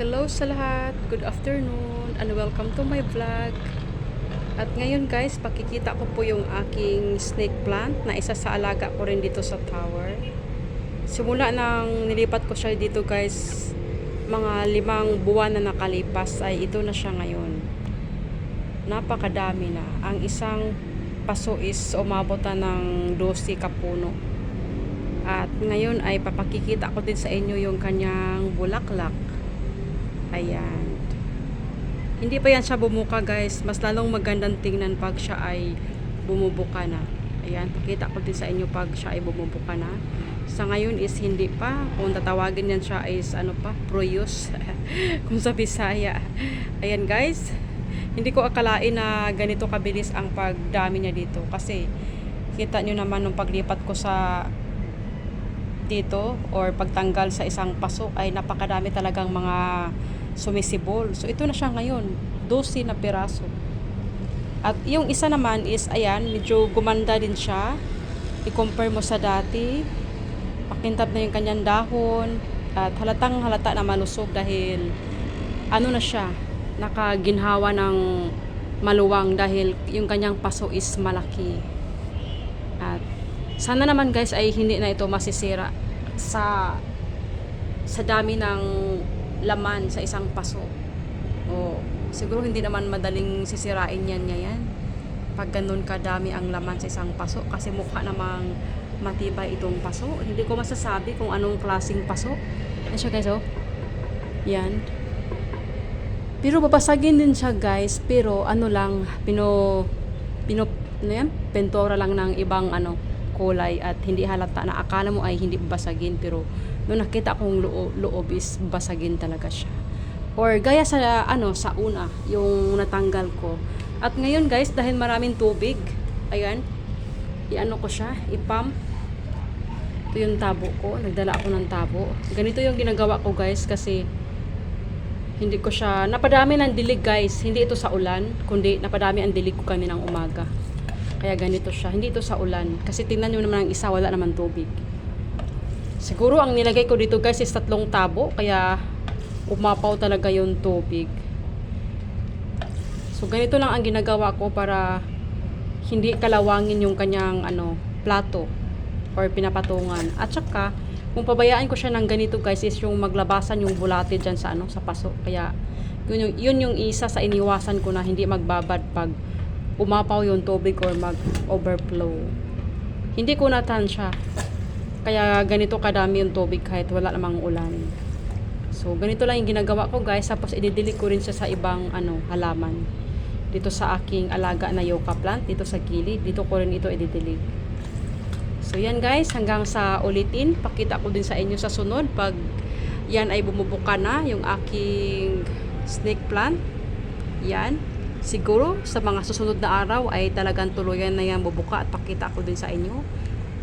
Hello sa lahat. Good afternoon and welcome to my vlog. At ngayon guys, pakikita ko po yung aking snake plant na isa sa alaga ko rin dito sa tower. Simula nang nilipat ko siya dito guys, mga limang buwan na nakalipas ay ito na siya ngayon. Napakadami na. Ang isang paso is umabot na ng 12 kapuno. At ngayon ay papakikita ko din sa inyo yung kanyang bulaklak. Ayan. Hindi pa yan siya bumuka guys. Mas lalong magandang tingnan pag siya ay bumubuka na. Ayan, pakita ko din sa inyo pag siya ay bumubuka na. Sa ngayon is hindi pa. Kung tatawagin yan siya is ano pa, proyos. Kung sa Bisaya. Ayan guys. Hindi ko akalain na ganito kabilis ang pagdami niya dito. Kasi kita nyo naman nung paglipat ko sa dito or pagtanggal sa isang pasok ay napakadami talagang mga sumisibol. So ito na siya ngayon, 12 na piraso. At yung isa naman is ayan, medyo gumanda din siya. I-compare mo sa dati. Pakintab na yung kanyang dahon at halatang halata na malusog dahil ano na siya, nakaginhawa ng maluwang dahil yung kanyang paso is malaki. At sana naman guys ay hindi na ito masisira sa sa dami ng laman sa isang paso. O siguro hindi naman madaling sisirain yan niya yan. Pag ganun kadami ang laman sa isang paso kasi mukha namang matibay itong paso. Hindi ko masasabi kung anong klasing paso. Yan siya guys oh. Yan. Pero babasagin din siya guys, pero ano lang, pino pino ano yan? Pentora lang ng ibang ano, kulay at hindi halata na akala mo ay hindi basagin pero nung nakita kong loob, loob is basagin talaga siya. Or gaya sa ano sa una, yung natanggal ko. At ngayon guys, dahil maraming tubig, ayan, iano ko siya, ipam. Ito yung tabo ko, nagdala ako ng tabo. Ganito yung ginagawa ko guys kasi hindi ko siya, napadami ng dilig guys, hindi ito sa ulan, kundi napadami ang dilig ko kaninang umaga. Kaya ganito siya. Hindi ito sa ulan. Kasi tingnan nyo naman ang isa, wala naman tubig. Siguro ang nilagay ko dito guys is tatlong tabo. Kaya umapaw talaga yung tubig. So ganito lang ang ginagawa ko para hindi kalawangin yung kanyang ano, plato or pinapatungan. At saka, kung pabayaan ko siya ng ganito guys is yung maglabasan yung bulate dyan sa ano sa paso. Kaya yun yung, yun yung isa sa iniwasan ko na hindi magbabad pag umapaw yung tubig or mag-overflow. Hindi ko natansya. Kaya ganito kadami yung tubig kahit wala namang ulan. So, ganito lang yung ginagawa ko guys. Tapos, ididilig ko rin siya sa ibang ano, halaman. Dito sa aking alaga na yucca plant. Dito sa gilid. Dito ko rin ito ididilig. So, yan guys. Hanggang sa ulitin. Pakita ko din sa inyo sa sunod. Pag yan ay bumubuka na yung aking snake plant. Yan siguro sa mga susunod na araw ay talagang tuluyan na yan bubuka at pakita ko din sa inyo.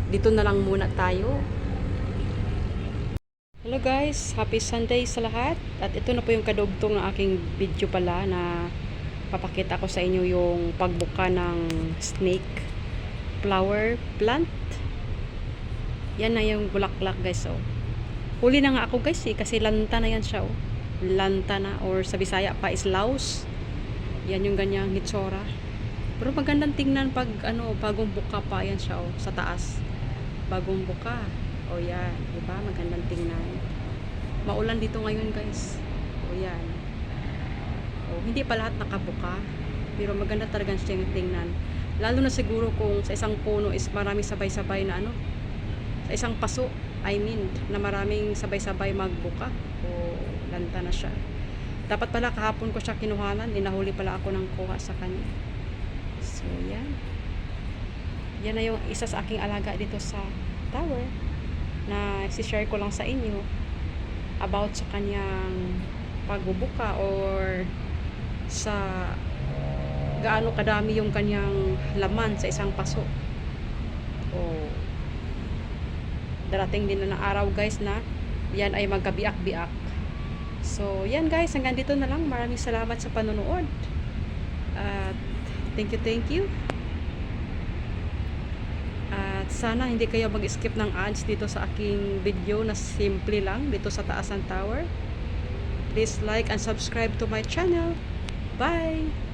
Dito na lang muna tayo. Hello guys, happy Sunday sa lahat. At ito na po yung kadugtong ng aking video pala na papakita ko sa inyo yung pagbuka ng snake flower plant. Yan na yung bulaklak guys oh. Huli na nga ako guys eh, kasi lanta na yan siya oh. Lanta na or sa Bisaya pa is laos. Yan yung ganyang hitsura. Pero magandang tingnan pag ano, bagong buka pa yan siya oh, sa taas. Bagong buka. O yan, di ba? Magandang tingnan. Maulan dito ngayon, guys. O yan. O, hindi pa lahat nakabuka. Pero maganda talaga siyang tingnan. Lalo na siguro kung sa isang puno is marami sabay-sabay na ano. Sa isang paso, I mean, na maraming sabay-sabay magbuka. O lanta na siya. Dapat pala kahapon ko siya kinuhanan, inahuli pala ako ng kuha sa kanya. So, yan. Yan na yung isa sa aking alaga dito sa tower na si-share ko lang sa inyo about sa kanyang pagbubuka or sa gaano kadami yung kanyang laman sa isang paso. O darating din na ng araw guys na yan ay magkabiak-biak. So, yan guys, hanggang dito na lang. Maraming salamat sa panonood. At thank you, thank you. At sana hindi kayo mag-skip ng ads dito sa aking video na simple lang dito sa taas ng tower. Please like and subscribe to my channel. Bye!